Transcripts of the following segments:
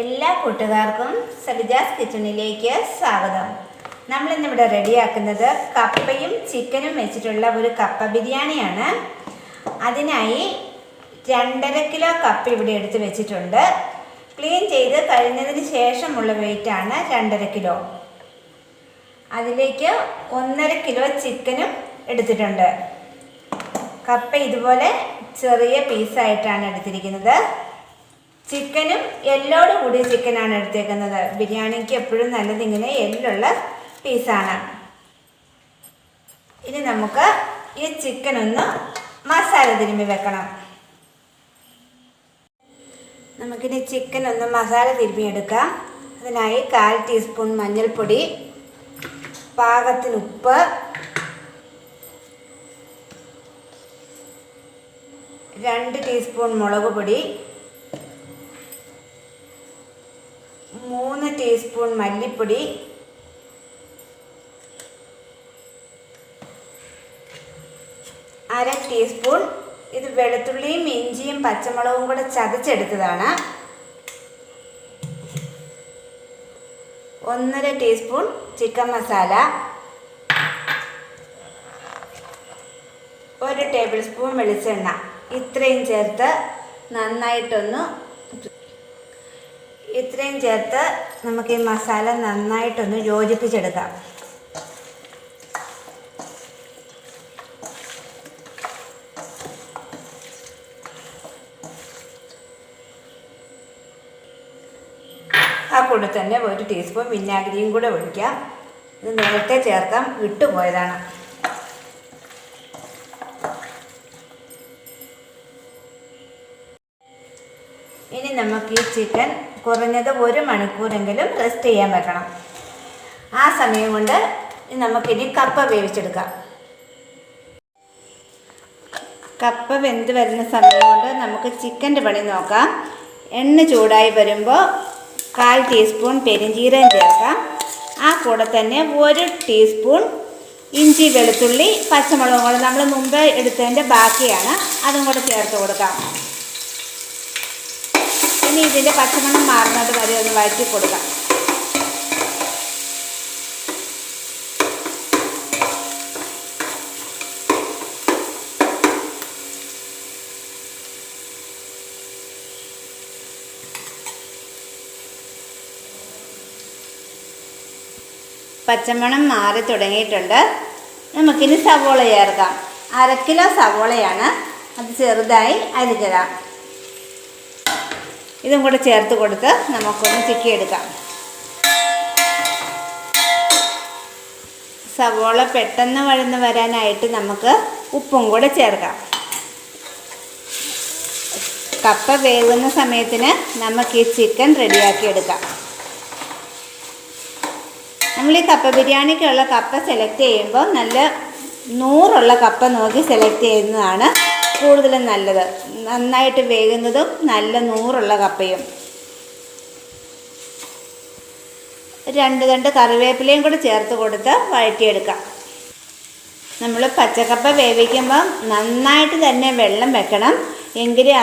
എല്ലാ കൂട്ടുകാർക്കും സബിജാസ് കിച്ചണിലേക്ക് സ്വാഗതം. നമ്മൾ ഇന്നിവിടെ റെഡിയാക്കുന്നത് കപ്പയും ചിക്കനും വെച്ചിട്ടുള്ള ഒരു കപ്പ ബിരിയാണിയാണ്. അതിനായി രണ്ടര കിലോ കപ്പ ഇവിടെ എടുത്ത് വെച്ചിട്ടുണ്ട്. ക്ലീൻ ചെയ്ത് കഴിഞ്ഞതിന് ശേഷമുള്ള വെയിറ്റാണ് രണ്ടര കിലോ. അതിലേക്ക് ഒന്നര കിലോ ചിക്കനും എടുത്തിട്ടുണ്ട്. കപ്പ ഇതുപോലെ ചെറിയ പീസായിട്ടാണ് എടുത്തിരിക്കുന്നത്. ചിക്കനും എല്ലോട് കൂടിയ ചിക്കനാണ് എടുത്തേക്കുന്നത്. ബിരിയാണിക്ക് എപ്പോഴും നല്ലത് ഇങ്ങനെ എല്ലുള്ള പീസാണ് ഇനി നമുക്ക് ഈ ചിക്കൻ ഒന്ന് മസാല തിരുമ്പി വെക്കണം. നമുക്കിനി ചിക്കൻ ഒന്ന് മസാല തിരുമ്പി എടുക്കാം അതിനായി കാൽ ടീസ്പൂൺ മഞ്ഞൾപ്പൊടി പാകത്തിന് ഉപ്പ് രണ്ട് ടീസ്പൂൺ മുളക് പൊടി മൂന്ന് ടീസ്പൂൺ മല്ലിപ്പൊടി. അര ടീസ്പൂൺ ഇത് വെളുത്തുള്ളിയും ഇഞ്ചിയും പച്ചമുളകും കൂടെ ചതച്ചെടുത്തതാണ്. ഒന്നര ടീസ്പൂൺ ചിക്കൻ മസാല ഒരു ടേബിൾ സ്പൂൺ വെളിച്ചെണ്ണ. ഇത്രയും ചേർത്ത് നന്നായിട്ടൊന്ന് ഇത്രയും ചേർത്ത് നമുക്ക് ഈ മസാല നന്നായിട്ടൊന്ന് യോജിപ്പിച്ചെടുക്കാം. ആ കൂടെ തന്നെ ഒരു ടീസ്പൂൺ വിനാഗിരിയും കൂടെ ഒഴിക്കാം. ഇത് നേരത്തെ ചേർക്കാം വിട്ടുപോയതാണ്. ഇനി നമുക്ക് ഈ ചിക്കൻ കുറഞ്ഞത് ഒരു മണിക്കൂറെങ്കിലും റെസ്റ്റ് ചെയ്യാൻ വെക്കണം. ആ സമയം കൊണ്ട് നമുക്കിനി കപ്പ വേവിച്ചെടുക്കാം. കപ്പ വെന്ത് വരുന്ന സമയം കൊണ്ട് നമുക്ക് ചിക്കന്റെ പണി നോക്കാം. എണ്ണ ചൂടായി വരുമ്പോൾ കാൽ ടീസ്പൂൺ പെരിഞ്ചീരം ചേർക്കാം. ആ കൂടെ തന്നെ ഒരു ടീസ്പൂൺ ഇഞ്ചി വെളുത്തുള്ളി പച്ചമുളകും കൂടെ നമ്മൾ മുമ്പ് എടുത്തതിന്റെ ബാക്കിയാണ്. അതും കൂടെ ചേർത്ത് കൊടുക്കാം. ഇനി ഇതിന്റെ പച്ചമണം മാറുന്നത് വരെ ഒന്ന് വഴറ്റി കൊടുക്കാം. പച്ചമണം മാറി തുടങ്ങിയിട്ടുണ്ട്. നമുക്കിനി സവോള ചേർക്കാം. അര കിലോ സവോളയാണ്. അത് ചെറുതായി അരിഞ്ഞിടാം ഇതും കൂടെ ചേർത്ത് കൊടുത്ത് നമുക്കൊന്ന് ചിക്കിയെടുക്കാം സവോള പെട്ടെന്ന് വഴന്ന് വരാനായിട്ട് നമുക്ക് ഉപ്പും കൂടെ ചേർക്കാം. കപ്പ വേവുന്ന സമയത്തിന് നമുക്ക് ഈ ചിക്കൻ റെഡിയാക്കി എടുക്കാം നമ്മൾ ഈ കപ്പ ബിരിയാണിക്കുള്ള കപ്പ സെലക്ട് ചെയ്യുമ്പോൾ നല്ല നൂറുള്ള കപ്പ നോക്കി സെലക്ട് ചെയ്യുന്നതാണ് കൂടുതലും നല്ലത്. നന്നായിട്ട് വേകുന്നതും നല്ല നൂറുള്ള കപ്പയും. രണ്ട് രണ്ട് കറിവേപ്പിലയും കൂടെ ചേർത്ത് കൊടുത്ത് വഴറ്റിയെടുക്കാം. നമ്മൾ പച്ചക്കപ്പ വേവിക്കുമ്പം നന്നായിട്ട് തന്നെ വെള്ളം വെക്കണം. എങ്കിലേ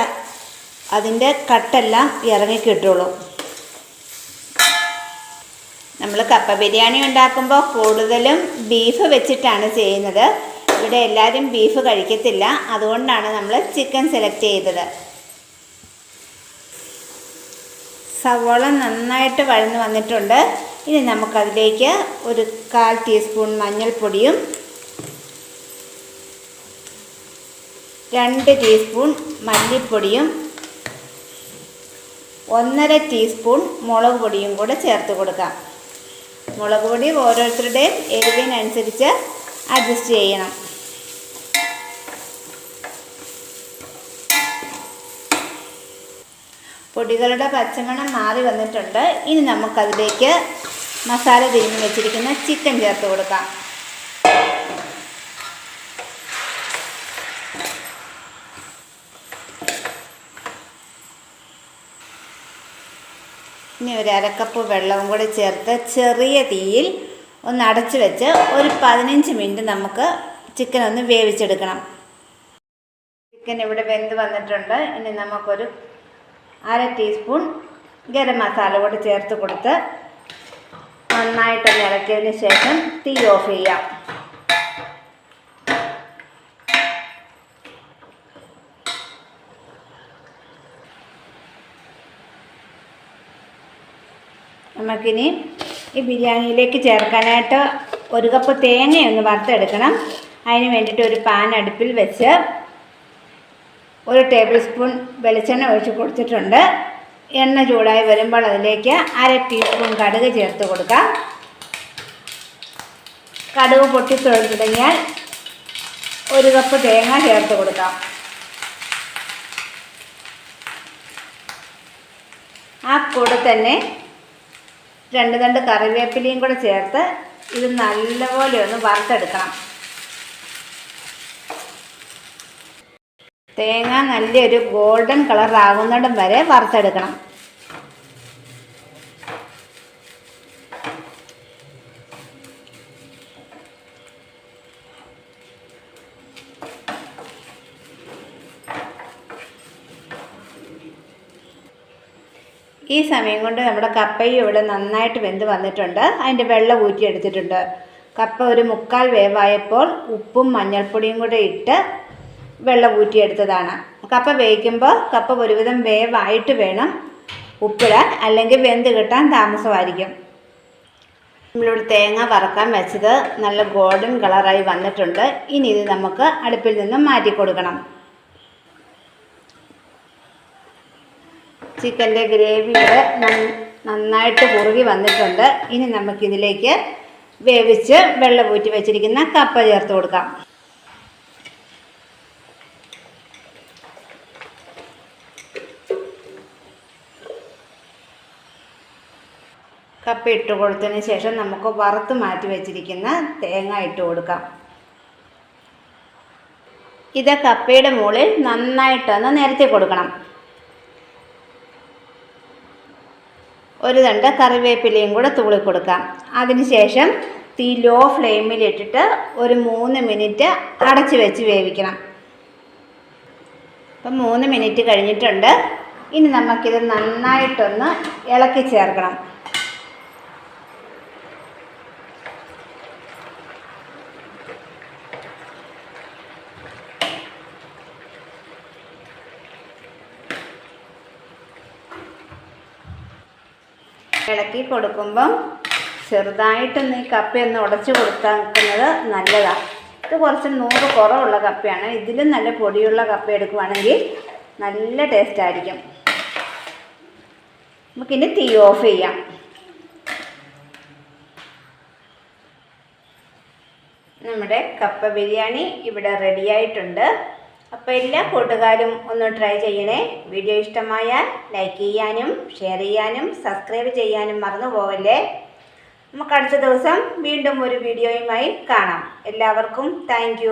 അതിന്റെ കട്ടെല്ലാം ഇറങ്ങിക്കിട്ടുള്ളൂ നമ്മൾ കപ്പ ബിരിയാണി ഉണ്ടാക്കുമ്പോൾ കൂടുതലും ബീഫ് വെച്ചിട്ടാണ് ചെയ്യുന്നത്. ഇവിടെ എല്ലാവരും ബീഫ് കഴിക്കത്തില്ല. അതുകൊണ്ടാണ് നമ്മൾ ചിക്കൻ സെലക്ട് ചെയ്തത്. സവോള നന്നായിട്ട് വഴന്ന് വന്നിട്ടുണ്ട്. ഇനി നമുക്കതിലേക്ക് ഒരു കാൽ ടീസ്പൂൺ മഞ്ഞൾപ്പൊടിയും രണ്ട് ടീസ്പൂൺ മല്ലിപ്പൊടിയും ഒന്നര ടീസ്പൂൺ മുളക് പൊടിയും കൂടെ ചേർത്ത് കൊടുക്കാം. മുളക് പൊടി ഓരോരുത്തരുടെയും എരിവിനനുസരിച്ച് അഡ്ജസ്റ്റ് ചെയ്യണം. പൊടികളുടെ പച്ചമണം മാറി വന്നിട്ടുണ്ട്. ഇനി നമുക്കതിലേക്ക് മസാല തിരിഞ്ഞ് വെച്ചിരിക്കുന്ന ചിക്കൻ ചേർത്ത് കൊടുക്കാം. ഇനി ഒരു അരക്കപ്പ് വെള്ളവും കൂടി ചേർത്ത് ചെറിയ തീയിൽ ഒന്ന് അടച്ചു വെച്ച് ഒരു പതിനഞ്ച് മിനിറ്റ് നമുക്ക് ചിക്കൻ ഒന്ന് വേവിച്ചെടുക്കണം. ചിക്കൻ ഇവിടെ വെന്ത് വന്നിട്ടുണ്ട്. ഇനി നമുക്കൊരു അര ടീസ്പൂൺ ഗരം മസാല കൂടി ചേർത്ത് കൊടുത്ത് നന്നായിട്ടൊന്ന് ഇളക്കിയതിന് ശേഷം തീ ഓഫ് ചെയ്യാം. നമുക്കിനി ഈ ബിരിയാണിയിലേക്ക് ചേർക്കാനായിട്ട് ഒരു കപ്പ് തേങ്ങയൊന്ന് വറുത്തെടുക്കണം. അതിന് വേണ്ടിയിട്ട് ഒരു പാൻ അടുപ്പിൽ വെച്ച് ഒരു ടേബിൾ സ്പൂൺ വെളിച്ചെണ്ണ ഒഴിച്ച് കൊടുത്തിട്ടുണ്ട്. എണ്ണ ചൂടായി വരുമ്പോൾ അതിലേക്ക് അര ടീസ്പൂൺ കടുക് ചേർത്ത് കൊടുക്കാം. കടുക് പൊട്ടി തുടങ്ങിയാൽ ഒരു കപ്പ് തേങ്ങ ചേർത്ത് കൊടുക്കാം. ആ കൂടെ തന്നെ രണ്ട് രണ്ട് കറിവേപ്പിലയും കൂടെ ചേർത്ത് ഇത് നല്ലപോലെ ഒന്ന് വറുത്തെടുക്കണം. തേങ്ങ നല്ലൊരു ഗോൾഡൻ കളർ ആകുന്നിടം വരെ വറുത്തെടുക്കണം. ഈ സമയം കൊണ്ട് നമ്മുടെ കപ്പയും ഇവിടെ നന്നായിട്ട് വെന്ത് വന്നിട്ടുണ്ട്. അതിന്റെ വെള്ളം ഊറ്റിയെടുത്തിട്ടുണ്ട്. കപ്പ ഒരു മുക്കാൽ വേവായപ്പോൾ ഉപ്പും മഞ്ഞൾപ്പൊടിയും കൂടെ ഇട്ട് വെള്ളം ഊറ്റിയെടുത്തതാണ് കപ്പ വേവിക്കുമ്പോൾ കപ്പ ഒരുവിധം വേവായിട്ട് വേണം. ഉപ്പിടാൻ അല്ലെങ്കിൽ വെന്ത് കിട്ടാൻ താമസമായിരിക്കും. നമ്മളിവിടെ തേങ്ങ വറക്കാൻ വെച്ചത് നല്ല ഗോൾഡൻ കളറായി വന്നിട്ടുണ്ട്. ഇനി ഇത് നമുക്ക് അടുപ്പിൽ നിന്നും മാറ്റി കൊടുക്കണം. ചിക്കന്റെ ഗ്രേവി ഇവിടെ നന്നായിട്ട് കുറുകി വന്നിട്ടുണ്ട്. ഇനി നമുക്കിതിലേക്ക് വേവിച്ച് വെള്ളം ഊറ്റി വെച്ചിരിക്കുന്ന കപ്പ ചേർത്ത് കൊടുക്കാം. കപ്പ ഇട്ട് കൊടുത്തതിന് ശേഷം നമുക്ക് വറുത്ത് മാറ്റി വെച്ചിരിക്കുന്ന തേങ്ങ ഇട്ട് കൊടുക്കാം. ഇത് കപ്പയുടെ മുകളിൽ നന്നായിട്ടൊന്ന് നിരത്തി കൊടുക്കണം. ഒരു തണ്ട് കറിവേപ്പിലയും കൂടെ തൂളി കൊടുക്കാം. അതിനുശേഷം തീ ലോ ഫ്ലെയിമിലിട്ടിട്ട് ഒരു മൂന്ന് മിനിറ്റ് അടച്ചു വെച്ച് വേവിക്കണം. അപ്പം മൂന്ന് മിനിറ്റ് കഴിഞ്ഞിട്ടുണ്ട്. ഇനി നമുക്കിത് നന്നായിട്ടൊന്ന് ഇളക്കി ചേർക്കണം. ഇളക്കി കൊടുക്കുമ്പം ചെറുതായിട്ടൊന്ന് ഈ കപ്പയൊന്ന് ഉടച്ച് കൊടുക്കുന്നത് നല്ലതാണ് ഇത് കുറച്ച് നൂറ് കുറവുള്ള കപ്പയാണ്. ഇതിലും നല്ല പൊടിയുള്ള കപ്പ എടുക്കുവാണെങ്കിൽ നല്ല ടേസ്റ്റ് ആയിരിക്കും. നമുക്കിനി തീ ഓഫ് ചെയ്യാം. നമ്മുടെ കപ്പ ബിരിയാണി ഇവിടെ റെഡിയായിട്ടുണ്ട് അപ്പോൾ എല്ലാ കൂട്ടുകാരും ഒന്ന് ട്രൈ ചെയ്യണേ. വീഡിയോ ഇഷ്ടമായാൽ ലൈക്ക് ചെയ്യാനും ഷെയർ ചെയ്യാനും സബ്സ്ക്രൈബ് ചെയ്യാനും മറന്നു പോകല്ലേ നമുക്ക് അടുത്ത ദിവസം വീണ്ടും ഒരു വീഡിയോയുമായി കാണാം. എല്ലാവർക്കും താങ്ക്